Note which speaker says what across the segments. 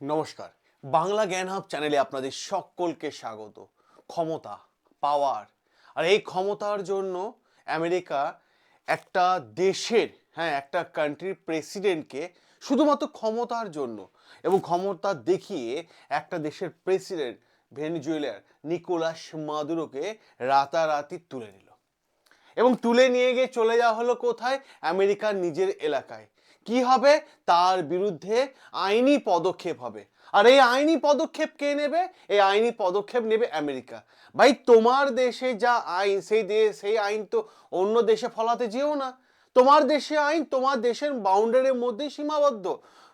Speaker 1: নমস্কার। বাংলা জ্ঞান হাব চ্যানেলে আপনাদের সকলকে স্বাগত। ক্ষমতা, পাওয়ার, আর এই ক্ষমতার জন্য আমেরিকা একটা দেশের হ্যাঁ একটা কান্ট্রির প্রেসিডেন্টকে শুধুমাত্র ক্ষমতার জন্য এবং ক্ষমতা দেখিয়ে একটা দেশের প্রেসিডেন্ট ভেনিজুয়েলার নিকোলাস মাদুরোকে রাতারাতি তুলে নিল। এবং তুলে নিয়ে গিয়ে চলে যাওয়া হলো কোথায়? আমেরিকার নিজের এলাকায়। কি হবে? তার বিরুদ্ধে আইনি পদক্ষেপ হবে। আর এই আইনি পদক্ষেপ কে নেবে? এই আইনি পদক্ষেপ নেবে আমেরিকা। ভাই, তোমার দেশে যা আইন, সেই দেশ সেই আইন তো অন্য দেশে ফলাতে যেও না। তোমার দেশে আইন তোমার দেশের বাউন্ডারির মধ্যে সীমাবদ্ধ।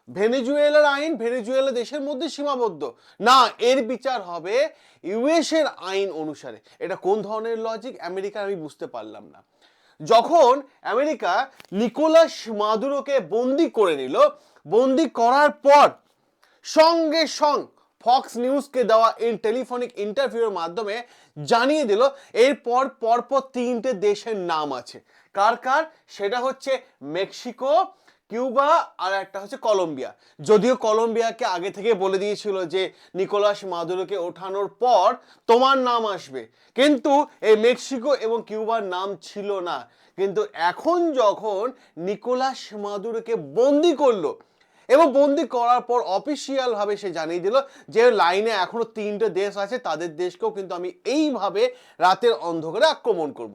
Speaker 1: ভেনেজুয়েলার আইন ভেনেজুয়েলা দেশের মধ্যে সীমাবদ্ধ। না, এর বিচার হবে ইউএস এর আইন অনুসারে। এটা কোন ধরনের লজিক আমেরিকা আমি বুঝতে পারলাম না। যখন আমেরিকা নিকোলাস মাদুরোকে বন্দি করে নিল, বন্দি করার পর সঙ্গে সং ফক্স নিউজকে দেওয়া এই টেলিফোনিক ইন্টারভিউর মাধ্যমে জানিয়ে দিল, এরপর পরপর তিনটে দেশের নাম আছে। কার কার? সেটা হচ্ছে মেক্সিকো কিউবা আর একটা হচ্ছে কলম্বিয়া। যদিও কলম্বিয়াকে আগে থেকে বলে দিয়েছিল যে নিকোলাস মাদুরোকে ওঠানোর পর তোমার নাম আসবে। কিন্তু এই মেক্সিকো এবং কিউবার নাম ছিল না। কিন্তু এখন যখন নিকোলাস মাদুরোকে বন্দি করল এবং বন্দি করার পর অফিসিয়াল ভাবে সে জানিয়ে দিল যে লাইনে এখনও তিনটে দেশ আছে, তাদের দেশকেও কিন্তু আমি এইভাবে রাতের অন্ধকারে আক্রমণ করব।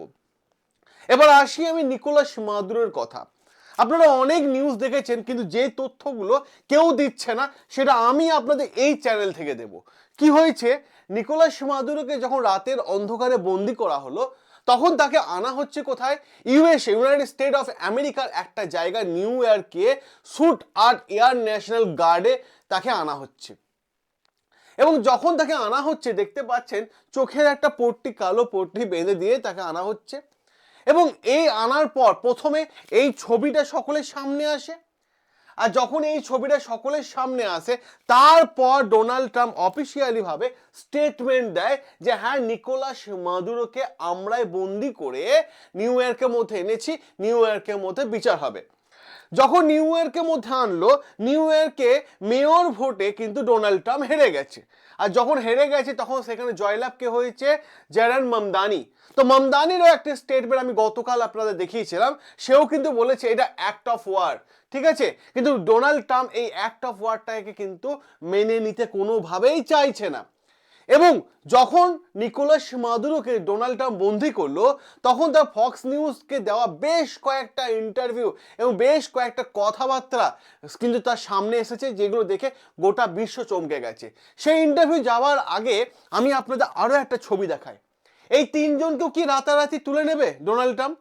Speaker 1: এবার আসি আমি নিকোলাস মাদুরের কথা। আপনারা অনেক নিউজ দেখেছেন, কিন্তু যে তথ্যগুলো কেউ দিচ্ছে না, সেটা আমি আপনাদের এই চ্যানেল থেকে দেব। কি হয়েছে? নিকোলাস মাদুরোকে যখন রাতের অন্ধকারে বন্দি করা হলো, তখন তাকে আনা হচ্ছে কোথায়? ইউএসএ ইউনাইটেড স্টেট অফ আমেরিকার একটা জায়গা নিউ ইয়র্কে স্যুট আর্ট এয়ার ন্যাশনাল গার্ডে তাকে আনা হচ্ছে। এবং যখন তাকে আনা হচ্ছে, দেখতে পাচ্ছেন, চোখের একটা পট্টি, কালো পট্টি বেঁধে দিয়ে তাকে আনা হচ্ছে। এবং এই আনার পর প্রথমে এই ছবিটা সকলের সামনে আসে। আর যখন এই ছবিটা সকলের সামনে আসে, তারপর ডোনাল্ড ট্রাম্প অফিসিয়ালি ভাবে স্টেটমেন্ট দেয় যে হ্যাঁ নিকোলাস মাদুরোকে আমরাই বন্দি করে নিউ ইয়র্কের মধ্যে এনেছি, নিউ ইয়র্কের মধ্যে বিচার হবে। যখন নিউ ইয়র্কের মধ্যে আনলো, নিউ ইয়র্কে মেয়র ভোটে কিন্তু ডোনাল্ড ট্রাম্প হেরে গেছে। আর যখন হেরে গেছে, তখন সেখানে জয়লাভ কে হয়েছে? জেরান মামদানি। তো মামদানিরও একটি স্টেটমেন্ট আমি গতকাল আপনাদের দেখিয়েছিলাম। সেও কিন্তু বলেছে এটা অ্যাক্ট অফ ওয়ার ঠিক আছে? কিন্তু ডোনাল্ড ট্রাম্প এই অ্যাক্ট অফ ওয়ারটাকে কিন্তু মেনে নিতে কোনোভাবেই চাইছে না। এবং যখন নিকোলাস মাদুরোকে ডোনাল্ড ট্রাম্প বন্দি করল, তখন তার ফক্স নিউজকে দেওয়া বেশ কয়েকটা ইন্টারভিউ এবং বেশ কয়েকটা কথাবার্তা কিন্তু তার সামনে এসেছে, যেগুলো দেখে গোটা বিশ্ব চমকে গেছে। সেই ইন্টারভিউ যাওয়ার আগে আমি আপনাদের আরও একটা ছবি দেখাই। এই তিনজনকেও কি রাতারাতি তুলে নেবে ডোনাল্ড ট্রাম্প?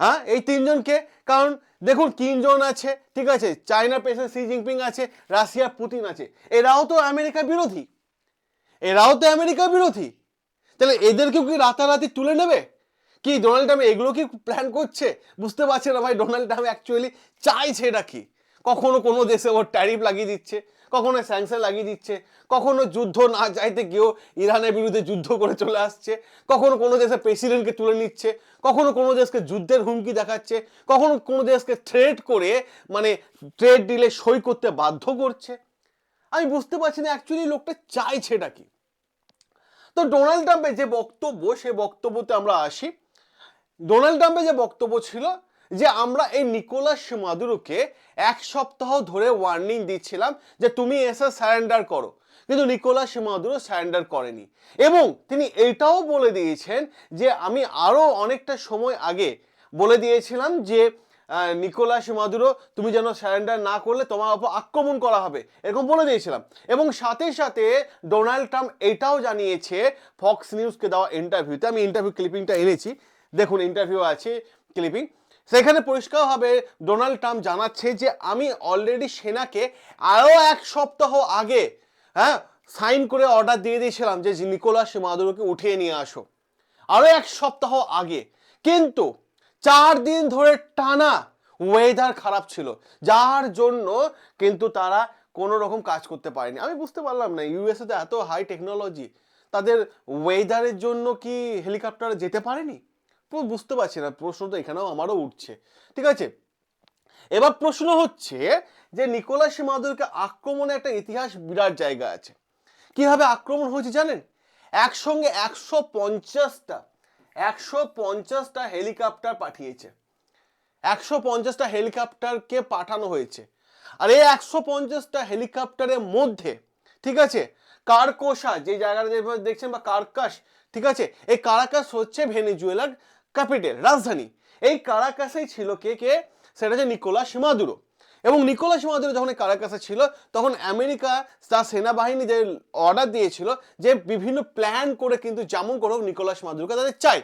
Speaker 1: হ্যাঁ এই তিনজনকে? কারণ দেখুন, তিনজন আছে, ঠিক আছে, চায়না প্রেসিডেন্ট সি জিনপিং আছে, রাশিয়া, পুতিন আছে। এরাও তো আমেরিকা বিরোধী। এরাও তো আমেরিকা বিরোধী। তাহলে এদেরকেও কি রাতারাতি তুলে নেবে? কি ডোনাল্ড ট্রাম্প এগুলো কি প্ল্যান করছে? বুঝতে পারছে না ভাই ডোনাল্ড ট্রাম্প অ্যাকচুয়ালি চাইছে এটা কি? কখনো কোনো দেশে ওর ট্যারিফ লাগিয়ে দিচ্ছে, কখনো স্যাংশন লাগিয়ে দিচ্ছে, কখনো যুদ্ধ না চাইতে গিয়েও ইরানের বিরুদ্ধে যুদ্ধ করে চলে আসছে, কখনো কোনো দেশের প্রেসিডেন্টকে তুলে নিচ্ছে, কখনো কোনো দেশকে যুদ্ধের হুমকি দেখাচ্ছে, কখনো কোনো দেশকে থ্রেট করে মানে ট্রেড ডিলে সই করতে বাধ্য করছে। আমি বুঝতে পারছি না অ্যাকচুয়ালি লোকটা চাইছেটা কি। তো ডোনাল্ড ট্রাম্পের যে বক্তব্য, সে বক্তব্যতে আমরা আসি। ডোনাল্ড ট্রাম্পের যে বক্তব্য ছিল যে, আমরা এই নিকোলাস মাদুরোকে এক সপ্তাহ ধরে ওয়ার্নিং দিচ্ছিলাম যে, তুমি এসে স্যারেন্ডার করো। কিন্তু নিকোলাস মাদুরো স্যারেন্ডার করেনি। এবং তিনি এটাও বলে দিয়েছেন যে, আমি আরও অনেকটা সময় আগে বলে দিয়েছিলাম যে নিকোলাস মাদুরো, তুমি যেন স্যারেন্ডার না করলে তোমার ওপর আক্রমণ করা হবে, এরকম বলে দিয়েছিলাম। এবং সাথে সাথে ডোনাল্ড ট্রাম্প এটাও জানিয়েছে ফক্স নিউজকে দেওয়া ইন্টারভিউতে আমি ইন্টারভিউ ক্লিপিংটা এনেছি। দেখুন ইন্টারভিউ আছে ক্লিপিং সেখানে পরিষ্কারভাবে ডোনাল্ড ট্রাম্প জানাচ্ছে যে, আমি অলরেডি সেনাকে আরও এক সপ্তাহ আগে হ্যাঁ সাইন করে অর্ডার দিয়ে দিয়েছিলাম যে নিকোলাস মাদুরোকে উঠিয়ে নিয়ে আসো। আরও এক সপ্তাহ আগে। কিন্তু চার দিন ধরে টানা ওয়েদার খারাপ ছিল। যার জন্য কিন্তু তারা কোনো রকম কাজ করতে পারেনি। আমি বুঝতে পারলাম না ইউএসএ তে এত হাই টেকনোলজি তাদের ওয়েদারের জন্য কি হেলিকপ্টার যেতে পারেনি? পুরো বুঝতে পারছি না, প্রশ্ন তো এখানেও আমারও উঠছে। ঠিক আছে? এবার প্রশ্ন হচ্ছে যে নিকোলাস মাদুরকে আক্রমণে একটা ইতিহাস বিরাট জায়গা আছে। কীভাবে আক্রমণ হয়েছে জানেন? একসঙ্গে একশো পঞ্চাশটা একশো পঞ্চাশটা হেলিকপ্টার পাঠিয়েছে। একশো পঞ্চাশটা হেলিকপ্টারকে পাঠানো হয়েছে। আর এই একশো পঞ্চাশটা হেলিকপ্টারের মধ্যে, ঠিক আছে কারকোসা যে জায়গাটা দেখছেন বা কারকাস ঠিক আছে, এই কারাকাস হচ্ছে ভেনেজুয়েলার ক্যাপিটাল, রাজধানী। এই কারাকাসেই ছিল কে কে? সেটা হচ্ছে নিকোলা মাদুরো এবং নিকোলাস মাদুরো যখন কারাকাসে ছিল, তখন আমেরিকা তার সেনাবাহিনী যে অর্ডার দিয়েছিল, যে বিভিন্ন প্ল্যান করে কিন্তু যেমন করে হোক নিকোলাস মাদুরোকে তাদের চাই।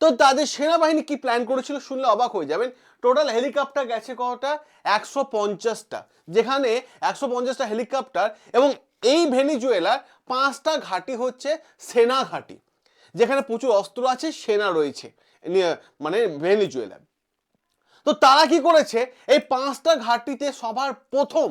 Speaker 1: তো তাদের সেনাবাহিনী কি প্ল্যান করেছিল শুনলে অবাক হয়ে যাবেন। টোটাল হেলিকপ্টার গেছে কটা? একশো পঞ্চাশটা। যেখানে একশো পঞ্চাশটা হেলিকপ্টার এবং এই ভেনিজুয়েলার পাঁচটা ঘাঁটি হচ্ছে সেনা ঘাঁটি। যেখানে প্রচুর অস্ত্র আছে, সেনা রয়েছে। মানে ভেনিজুয়েলা তো তারা কি করেছে? এই পাঁচটা ঘাঁটিতে সবার প্রথম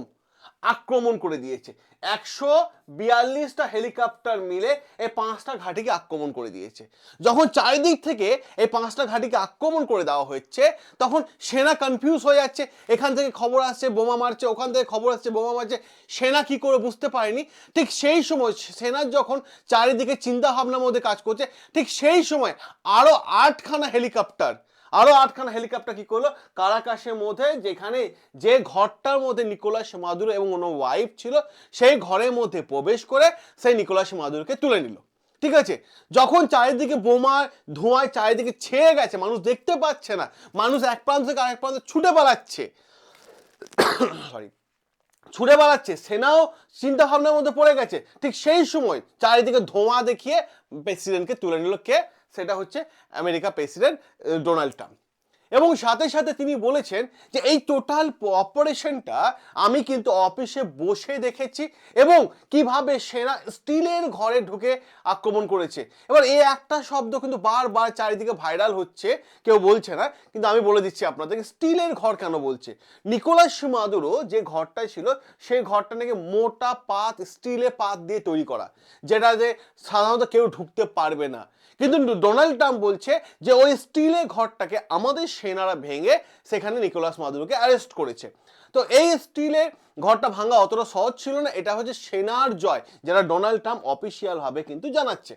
Speaker 1: আক্রমণ করে দিয়েছে। একশো বিয়াল্লিশটা হেলিকপ্টার মিলে এই পাঁচটা ঘাঁটিকে আক্রমণ করে দিয়েছে। যখন চারিদিক থেকে এই পাঁচটা ঘাঁটিকে আক্রমণ করে দেওয়া হচ্ছে, তখন সেনা কনফিউজ হয়ে যাচ্ছে। এখান থেকে খবর আসছে, বোমা মারছে, ওখান থেকে খবর আসছে, বোমা মারছে। সেনা কি করে বুঝতে পারেনি? ঠিক সেই সময় সেনার যখন চারিদিকে চিন্তা ভাবনার মধ্যে কাজ করছে, ঠিক সেই সময় আরও আটখানা হেলিকপ্টার আরও আটখানা হেলিকপ্টার কি করল? কারাকাশের মধ্যে যেখানে যে ঘরটার মধ্যে নিকোলাস মাদুর এবং ওনার ওয়াইফ ছিল, সেই ঘরের মধ্যে প্রবেশ করে সেই নিকোলাস মাদুরকে তুলে নিল। ঠিক আছে? যখন চারিদিকে বোমার ধোঁয়ায় চারিদিকে ছেয়ে গেছে, মানুষ দেখতে পাচ্ছে না। মানুষ এক প্রান্ত থেকে আরেক প্রান্তে ছুটে পালাচ্ছে সরি ছুটে বেড়াচ্ছে, সেনাও চিন্তা ভাবনার মধ্যে পড়ে গেছে। ঠিক সেই সময় চারিদিকে ধোঁয়া দেখিয়ে প্রেসিডেন্টকে তুলে নিল কে? সেটা হচ্ছে আমেরিকা প্রেসিডেন্ট ডোনাল্ড ট্রাম্প এবং সাথে সাথে তিনি বলেছেন যে এই টোটাল অপারেশনটা আমি কিন্তু অফিসে বসে দেখেছি এবং কীভাবে সেনা স্টিলের ঘরে ঢুকে আক্রমণ করেছে। এবার এই একটা শব্দ কিন্তু বারবার চারিদিকে ভাইরাল হচ্ছে, কেউ বলছে না, কিন্তু আমি বলে দিচ্ছি আপনাদেরকে স্টিলের ঘর কেন বলছে? নিকোলাস মাদুরো যে ঘরটা ছিল সেই ঘরটা নাকি মোটা পাত স্টিলের পাত দিয়ে তৈরি করা, যেটা যে সাধারণত কেউ ঢুকতে পারবে না। কিন্তু ডোনাল্ড ট্রাম্প বলছে যে ওই স্টিলের ঘরটাকে আমাদের সেনারা ভেঙে সেখানে নিকোলাস মাদুরোকে অ্যারেস্ট করেছে। তো এই স্টিলের ঘরটা ভাঙা অতটা সহজ ছিল না, এটা হচ্ছে সেনার জয় যারা ডোনাল্ড ট্রাম্প অফিসিয়াল ভাবে কিন্তু জানাচ্ছে।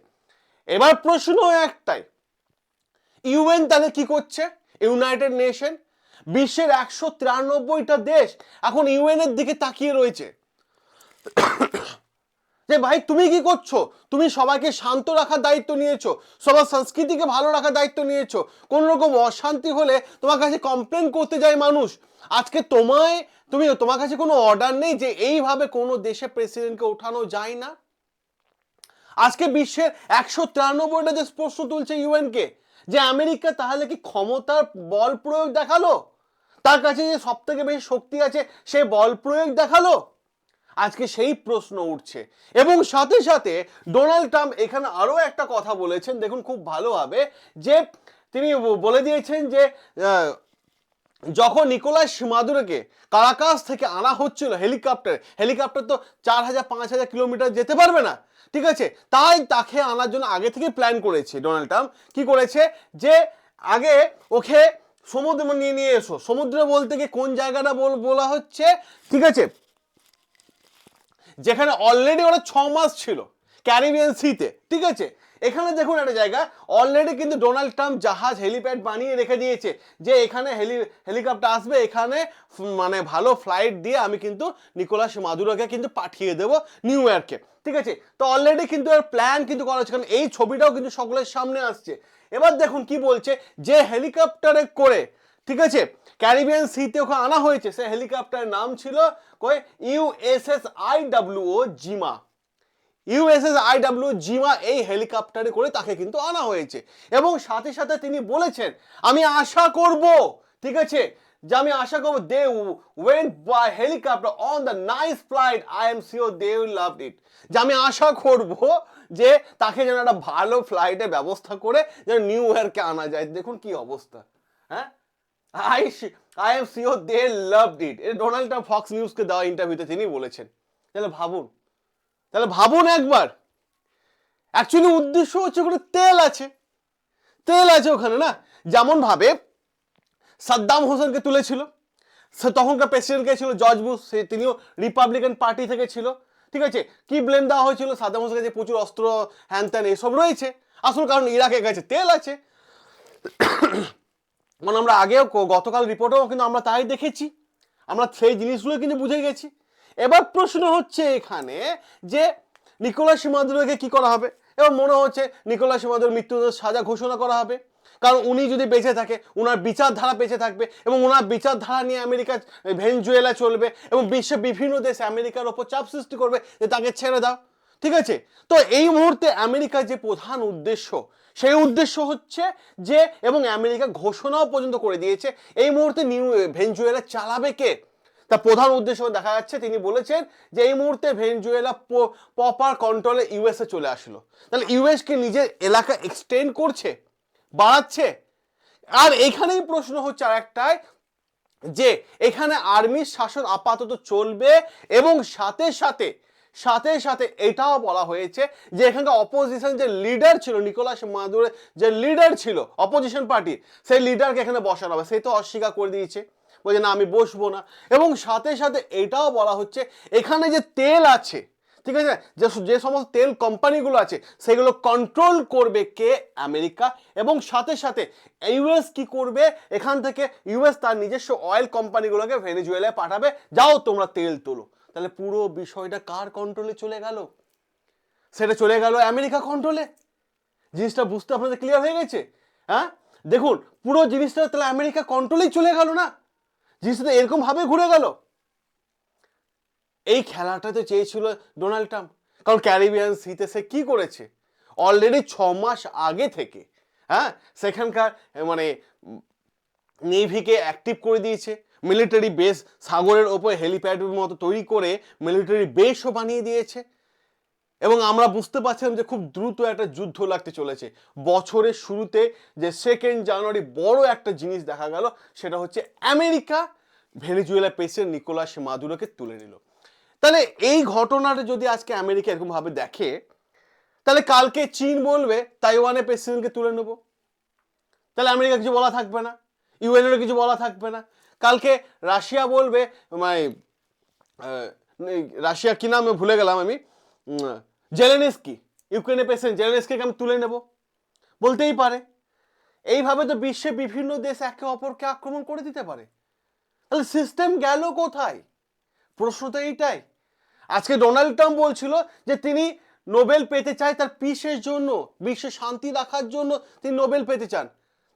Speaker 1: এবার প্রশ্ন একটাই, ইউএন তাহলে কি করছে? ইউনাইটেড নেশন, বিশ্বের একশো তিরানব্বইটা দেশ এখন ইউএন এর দিকে তাকিয়ে রয়েছে। যে ভাই, তুমি কি করছ? তুমি সবাইকে শান্ত রাখার দায়িত্ব নিয়েছো, সবার সংস্কৃতিকে ভালো রাখার দায়িত্ব নিয়েছো। কোন রকম অশান্তি হলে তোমার কাছে কমপ্লেন করতে যায় মানুষ। আজকে তোমায়, তুমি, তোমার কাছে কোনো অর্ডার নেই যে এইভাবে কোনো দেশে প্রেসিডেন্টকে ওঠানো যায় না? আজকে বিশ্বের একশো তিরানব্বইটা দেশ প্রশ্ন তুলছে ইউএনকে যে আমেরিকা তাহলে কি ক্ষমতার বল প্রয়োগ দেখাল? তার কাছে যে সব থেকে বেশি শক্তি আছে, সে বল প্রয়োগ দেখাল? আজকে সেই প্রশ্ন উঠছে। এবং সাথে সাথে ডোনাল্ড ট্রাম্প এখানে আরও একটা কথা বলেছেন, দেখুন খুব ভালোভাবে, যে তিনি বলে দিয়েছেন যে যখন নিকোলাস মাদুরোকে কারাকাস থেকে আনা হচ্ছিল হেলিকপ্টার হেলিকপ্টার তো চার হাজার, পাঁচ হাজার কিলোমিটার যেতে পারবে না, ঠিক আছে? তাই তাকে আনার জন্য আগে থেকে প্ল্যান করেছে ডোনাল্ড ট্রাম্প। কি করেছে? যে আগে ওকে সমুদ্রে নিয়ে নিয়ে এসো। সমুদ্রে বলতে গিয়ে কোন জায়গাটা বল- বলা হচ্ছে, ঠিক আছে? যেখানে অলরেডি ওরা ছ মাস ছিল ক্যারিবিয়ান সিতে ঠিক আছে? এখানে দেখুন একটা জায়গা অলরেডি কিন্তু ডোনাল্ড ট্রাম্প জাহাজ হেলিপ্যাড বানিয়ে রেখে দিয়েছে, যে এখানে হেলি হেলিকপ্টার আসবে, এখানে মানে ভালো ফ্লাইট দিয়ে আমি কিন্তু নিকোলাস মাদুরোকে কিন্তু পাঠিয়ে দেবো নিউ ইয়র্কে ঠিক আছে? তো অলরেডি কিন্তু এর প্ল্যান কিন্তু করা হচ্ছে, কারণ এই ছবিটাও কিন্তু সকলের সামনে আসছে। এবার দেখুন কি বলছে, যে হেলিকপ্টারে করে ঠিক আছে? ক্যারিবিয়ান সিতে ওখানে আনা হয়েছে। সে হেলিকপ্টারের নাম ছিল কই? USS IWO Jima USS IW Jima এই হেলিকপ্টারে করে তাকে কিন্তু আনা হয়েছে। এবং সাথে সাথে তিনি বলেছেন, আমি আশা করব। ঠিক আছে? যে আমি আশা করব they went by helicopter on the nice flight I'm sure they will love it যে আমি আশা করব যে তাকে যেন একটা ভালো ফ্লাইটে ব্যবস্থা করে, যেন নিউ ইয়র্কে আনা যায়। দেখুন কি অবস্থা। হ্যাঁ? I I'm sure they love it এটা ডোনাল্ড ট্রাম্প ফক্স নিউজকে দেওয়া ইন্টারভিউতে তিনি বলেছেন। তাহলে ভাবুন। তাহলে ভাবুন একবার। অ্যাকচুয়ালি উদ্দেশ্য হচ্ছে ওখানে তেল আছে। তেল আছে ওখানে না? যেমন ভাবে সাদ্দাম হোসেনকে তুলেছিল। সে তখনকার প্রেসিডেন্ট কে ছিল জর্জ বুশ সে তিনিও রিপাবলিকান পার্টি থেকে ছিল। ঠিক আছে? কি ব্লেম দেওয়া হয়েছিল? সাদ্দাম হোসেনের কাছে প্রচুর অস্ত্র হ্যান ত্যান এসব রয়েছে। আসল কারণ ইরাকের কাছে তেল আছে। মানে আমরা আগেও গতকাল রিপোর্টেও কিন্তু আমরা তাই দেখেছি। আমরা সেই জিনিসগুলো কিন্তু বুঝে গেছি। এবার প্রশ্ন হচ্ছে এখানে যে নিকোলাস মাদুরোকে কি করা হবে? এবার মনে হচ্ছে নিকোলাস মাদুর মৃত্যুদণ্ড সাজা ঘোষণা করা হবে। কারণ উনি যদি বেঁচে থাকে ওনার বিচারধারা বেঁচে থাকবে এবং ওনার বিচারধারা নিয়ে আমেরিকা ভেনজুয়েলা চলবে এবং বিশ্বের বিভিন্ন দেশে আমেরিকার ওপর চাপ সৃষ্টি করবে যে তাকে ছেড়ে দাও। ঠিক আছে? তো এই মুহূর্তে আমেরিকার যে প্রধান উদ্দেশ্য সেই উদ্দেশ্য হচ্ছে যে, এবং আমেরিকা ঘোষণাও পর্যন্ত করে দিয়েছে, এই মুহূর্তে নিউ ভেনজুয়েলা চালাবে কে? তার প্রধান উদ্দেশ্য দেখা যাচ্ছে, তিনি বলেছেন যে এই মুহূর্তে ভেনজুয়েলা প্রপার কন্ট্রোলে ইউএসএ চলে আসলো। তাহলে ইউএস কি নিজের এলাকা এক্সটেন্ড করছে? বাড়াচ্ছে? আর এখানেই প্রশ্ন হচ্ছে আর একটাই যে, এখানে আর্মির শাসন আপাতত চলবে এবং সাথে সাথে সাথে সাথে এটাও বলা হয়েছে যে এখানকার অপোজিশন যে লিডার ছিল, নিকোলাস মাদুরের যে লিডার ছিল অপোজিশন পার্টির সেই লিডারকে এখানে বসানো হবে। সেই তো অস্বীকার করে দিয়েছে। বলছে, না, আমি বসবো না। এবং সাথে সাথে এটাও বলা হচ্ছে, এখানে যে তেল আছে, ঠিক আছে? যে যে সমস্ত তেল কোম্পানিগুলো আছে, সেগুলো কন্ট্রোল করবে কে? আমেরিকা। এবং সাথে সাথে ইউএস কি করবে? এখান থেকে ইউএস তার নিজস্ব অয়েল কোম্পানিগুলোকে ভেনেজুয়েলায় পাঠাবে। যাও, তোমরা তেল তোলো। তাহলে পুরো বিষয়টা কার কন্ট্রোলে চলে গেল? সেটা চলে গেল আমেরিকা কন্ট্রোলে জিনিসটা বুঝতে আপনাদের ক্লিয়ার হয়ে গেছে? হ্যাঁ? দেখুন, পুরো জিনিসটা তাহলে আমেরিকা কন্ট্রোলেই চলে গেল না? জিনিসটা তো এরকম ভাবে ঘুরে গেল। এই খেলাটা তো চেয়েছিল ডোনাল্ড ট্রাম্প কারণ ক্যারিবিয়ান সিতে সে কি করেছে? অলরেডি ছ মাস আগে থেকে হ্যাঁ? সেখানকার মানে নেভিকে অ্যাক্টিভ করে দিয়েছে। মিলিটারি বেস সাগরের ওপর হেলিপ্যাডের মতো তৈরি করে মিলিটারি বেসও বানিয়ে দিয়েছে। এবং আমরা বুঝতে পারছিলাম যে খুব দ্রুত একটা যুদ্ধ লাগতে চলেছে। বছরের শুরুতে যে সেকেন্ড জানুয়ারি বড় একটা জিনিস দেখা গেল, সেটা হচ্ছে আমেরিকা ভেনেজুয়েলা প্রেসিডেন্ট নিকোলাস মাদুরোকে তুলে নিল। তাহলে এই ঘটনাটা যদি আজকে আমেরিকা এরকমভাবে দেখে, তাহলে কালকে চীন বলবে, তাইওয়ানের প্রেসিডেন্টকে তুলে নেব। তাহলে আমেরিকা কিছু বলা থাকবে না। ইউএনের কিছু বলা থাকবে না। কালকে রাশিয়া বলবে মানে রাশিয়া কি নাম ভুলে গেলাম আমি। জেলেনেস্কি, ইউক্রেনের প্রেসিডেন্ট জেলেনেস্কিকে আমি তুলে নেব। বলতেই পারে। এইভাবে তো বিশ্বে বিভিন্ন দেশ একে অপরকে আক্রমণ করে দিতে পারে। তাহলে সিস্টেম গেল কোথায়? প্রশ্ন তো এইটাই। আজকে ডোনাল্ড ট্রাম্প বলছিল যে তিনি নোবেল পেতে চায় তার পিসের জন্য, বিশ্বে শান্তি রাখার জন্য তিনি নোবেল পেতে চান।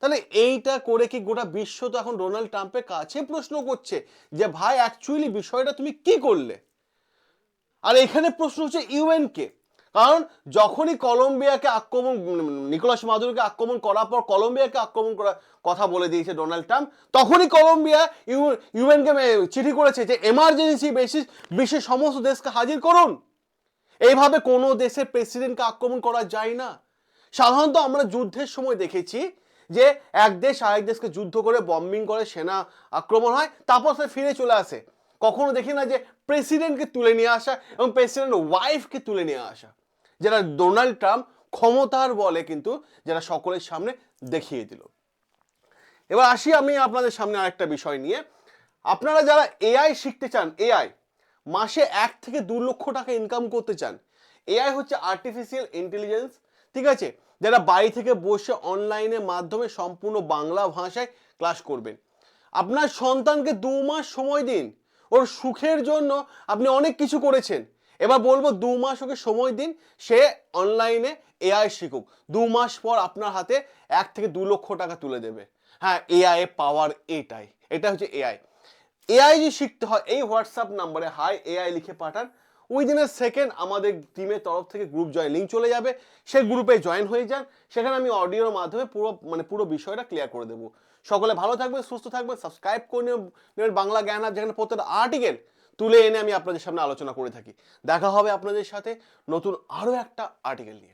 Speaker 1: তাহলে এইটা করে কি গোটা বিশ্ব তো এখন ডোনাল্ড ট্রাম্পের কাছে প্রশ্ন করছে যে, ভাই অ্যাকচুয়ালি বিষয়টা তুমি কি করলে? আর এখানে প্রশ্ন হচ্ছে ইউএন কে কারণ যখনই কলম্বিয়াকে আক্রমণ, নিকোলাস মাদুরোকে আক্রমণ করার পর কলম্বিয়াকে আক্রমণ করার কথা বলে দিয়েছে ডোনাল্ড ট্রাম্প, তখনই কলম্বিয়া ইউ, ইউএনকে চিঠি করেছে যে এমার্জেন্সি বেসিস বিশ্বের সমস্ত দেশকে হাজির করুন। এইভাবে কোনো দেশের প্রেসিডেন্টকে আক্রমণ করা যায় না। সাধারণত আমরা যুদ্ধের সময় দেখেছি যে এক দেশ আরেক দেশকে যুদ্ধ করে বম্বিং করে সেনা আক্রমণ হয়, তারপর সে ফিরে চলে আসে। কখনো দেখি না যে প্রেসিডেন্টকে তুলে নিয়ে আসা এবং প্রেসিডেন্ট ওয়াইফকে তুলে নিয়ে আসা, যেটা ডোনাল্ড ট্রাম্প ক্ষমতার বলে কিন্তু যেটা সকলের সামনে দেখিয়ে দিল। এবার আসি আমি আপনাদের সামনে আরেকটা বিষয় নিয়ে। আপনারা যারা এআই শিখতে চান এআই মাসে এক থেকে দু লক্ষ টাকা ইনকাম করতে চান এআই হচ্ছে আর্টিফিশিয়াল ইন্টেলিজেন্স ঠিক আছে? যারা বাড়ি থেকে বসে অনলাইনের মাধ্যমে সম্পূর্ণ বাংলা ভাষায় ক্লাস করবেন। আপনার সন্তানকে দু মাস সময় দিন। ওর সুখের জন্য আপনি অনেক কিছু করেছেন। এবার বলব, দু মাস ওকে সময় দিন, সে অনলাইনে এআই শিখুক। দু মাস পর আপনার হাতে এক থেকে দু লক্ষ টাকা তুলে দেবে। হ্যাঁ এআই এর পাওয়ার এটাই। এটা হচ্ছে এআই। এআই যে শিখতে হয়, এই হোয়াটসঅ্যাপ নাম্বারে হাই এআই লিখে পাঠান। উইদিন এ সেকেন্ড আমাদের টিমের তরফ থেকে গ্রুপ জয়েন লিঙ্ক চলে যাবে। সে গ্রুপে জয়েন হয়ে যান। সেখানে আমি অডিওর মাধ্যমে পুরো মানে পুরো বিষয়টা ক্লিয়ার করে দেবো। সকলে ভালো থাকবে সুস্থ থাকবে সাবস্ক্রাইব করে নেবেন বাংলা জ্ঞান আর যেখানে প্রত্যেকটা আর্টিকেল তুলে এনে আমি আপনাদের সামনে আলোচনা করে থাকি। দেখা হবে আপনাদের সাথে নতুন আরও একটা আর্টিকেল নিয়ে।